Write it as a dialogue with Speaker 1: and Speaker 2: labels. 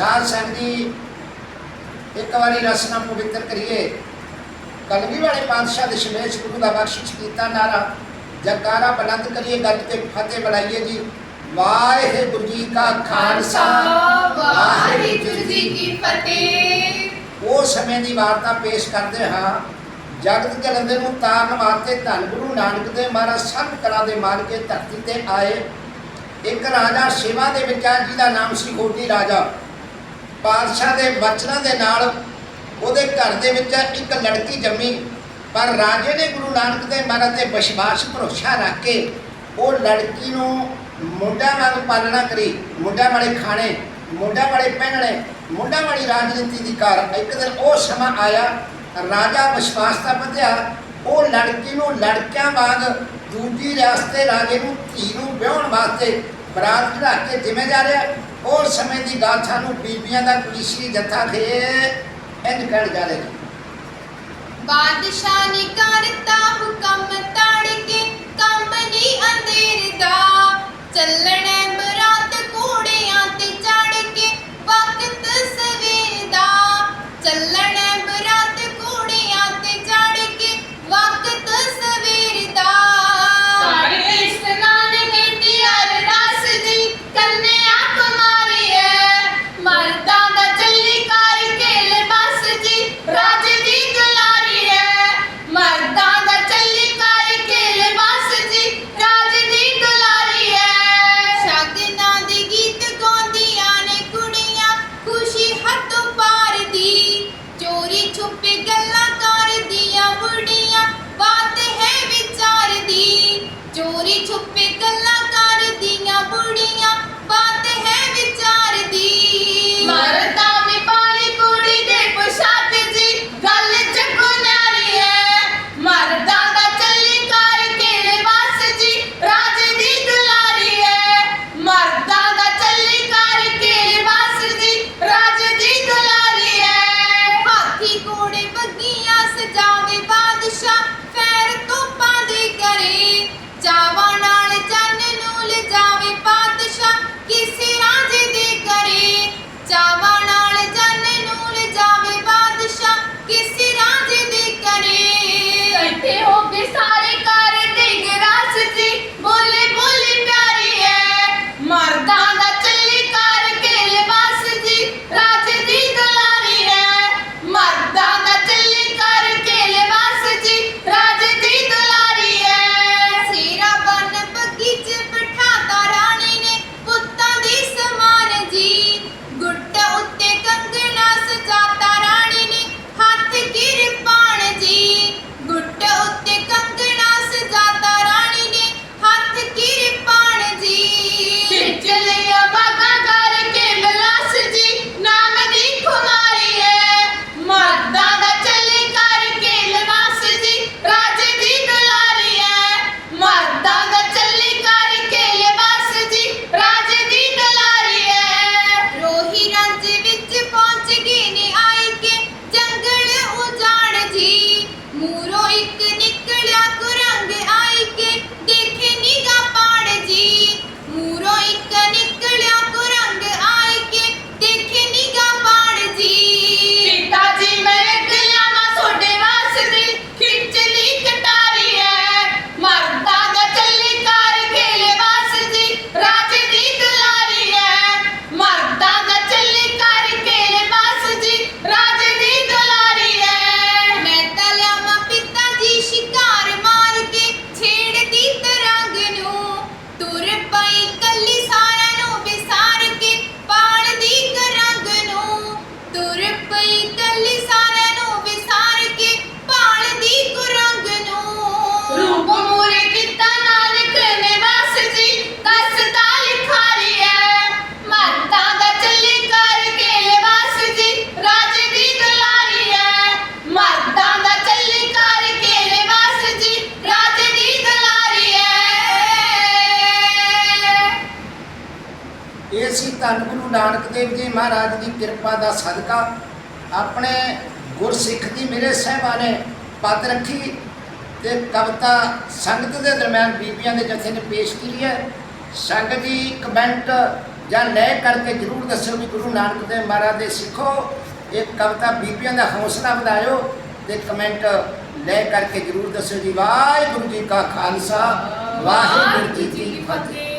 Speaker 1: ਸਾਧ ਸੰਗਤ ਜੀ, ਇੱਕ ਵਾਰੀ ਰਸਨਾ ਪਵਿੱਤਰ ਕਰੀਏ। ਕਲਗੀ ਵਾਲੇ ਪਾਤਸ਼ਾਹ ਦੇ ਸ਼ਮੇਸ਼ ਗੁਰੂ ਦਾ ਬਖਸ਼ਿਸ਼ ਕੀਤਾ ਨਾਰਾ। ਜਗਾਰਾ ਬੁਲੰਦ ਕਰੀਏ ਗੱਜ ਕੇ ਫਤਿਹ ਬੁਲਾਈਏ ਜੀ। ਵਾਹਿਗੁਰੂ ਜੀ ਕਾ ਖਾਲਸਾ,
Speaker 2: ਵਾਹਿਗੁਰੂ ਜੀ ਕੀ ਫਤਿਹ।
Speaker 1: ਉਹ ਸਮੇਂ ਦੀ ਵਾਰਤਾ ਪੇਸ਼ ਕਰਦੇ ਹਾਂ। ਜਗਤ ਜਲੰਧਰ ਨੂੰ ਤਾਰਨ ਵਾਸਤੇ ਧੰਨ ਗੁਰੂ ਨਾਨਕ ਦੇਵ ਮਹਾਰਾਜ ਸਭ ਕਲਾ ਦੇ ਮਾਲਕੇ ਧਰਤੀ ਤੇ ਆਏ। ਇੱਕ ਰਾਜਾ ਸੇਵਾ ਦੇ ਵਿੱਚ ਆ, ਜਿਹਦਾ ਨਾਮ ਸੀ ਗੋਡੀ ਰਾਜਾ। ਪਾਤਸ਼ਾਹ ਦੇ ਵਚਨਾਂ ਦੇ ਨਾਲ ਉਹਦੇ ਘਰ ਦੇ ਵਿੱਚ ਇੱਕ ਲੜਕੀ ਜੰਮੀ, ਪਰ ਰਾਜੇ ਨੇ ਗੁਰੂ ਨਾਨਕ ਦੇਵ ਮਹਾਰਾਜ ਤੇ ਵਿਸ਼ਵਾਸ, ਭਰੋਸਾ ਰੱਖ ਕੇ ਉਹ ਲੜਕੀ ਨੂੰ ਮੁੰਡਾ ਵਾਂਗ ਪਾਲਣਾ ਕਰੀ। ਮੁੰਡਾ ਵਾਲੇ ਖਾਣੇ ਮੁੰਡਾ ਵਾਲੇ ਪਹਿਨਣੇ ਮੁੰਡਾ ਵਾਲੀ ਰਾਜਨੀਤੀ ਦੀ ਕਾਰ ਇੱਕ ਦਿਨ ਉਹ ਸਮਾਂ ਆਇਆ, ਰਾਜਾ ਵਿਸ਼ਵਾਸ ਦਾ ਵਧਿਆ। ਉਹ ਲੜਕੀ ਨੂੰ ਲੜਕਿਆਂ ਵਾਂਗ ਦੂਜੀ ਰਿਆਸਤੇ ਰਾਜੇ ਨੂੰ, ਧੀ ਨੂੰ ਵਿਆਹਣ ਵਾਸਤੇ ਬਰਾਤ ਚੜਾ ਕੇ ਜਿਵੇਂ ਜਾ ਰਿਹਾ ਉਹ ਸਮੇਂ ਦੀ ਗੱਲ ਸਾਨੂੰ ਬੀਬੀਆਂ ਦਾ ਕਲੀਸ਼ੀ ਜੱਥਾ ਦੇ ਇੰਜ ਕਹਿਣ ਜਾ ਰਹੇ
Speaker 2: ਬਾਦਸ਼ਾਹ ਨੇ ਕਰਤਾ ਹੁਕਮ। ਕਰੇ ਚਾਵਾਂ
Speaker 1: ਇਹ ਸੀ ਧੰਨ ਗੁਰੂ ਨਾਨਕ ਦੇਵ ਜੀ ਮਹਾਰਾਜ ਦੀ ਕਿਰਪਾ ਦਾ ਸਦਕਾ। ਆਪਣੇ ਗੁਰਸਿੱਖ ਦੀ ਮੇਰੇ ਸਾਹਿਬਾਂ ਪਦ ਰੱਖੀ ਤੇ ਕਵਿਤਾ ਸੰਗਤ ਦੇ ਦਰਮਿਆਨ ਬੀਬੀਆਂ ਦੇ ਜਥੇ ਨੇ ਪੇਸ਼ ਕੀਤੀ ਹੈ। ਸੰਗਤ ਜੀ ਕਮੈਂਟ ਜਾਂ ਲੈ ਕਰਕੇ ਜਰੂਰ ਦੱਸਿਓ ਵੀ ਗੁਰੂ ਨਾਨਕ ਦੇਵ ਮਹਾਰਾਜ ਦੇ ਸਿੱਖੋ। ਇਹ ਕਵਿਤਾ ਬੀਬੀਆਂ ਦਾ ਹੌਸਲਾ ਵਧਾਇਓ ਤੇ ਕਮੈਂਟ ਲੈ ਕਰਕੇ ਜਰੂਰ ਦੱਸਿਓ ਜੀ। ਵਾਹਿਗੁਰੂ ਜੀ ਕਾ ਖਾਲਸਾ, ਵਾਹਿਗੁਰੂ ਜੀ ਕੀ ਫਤਿਹ।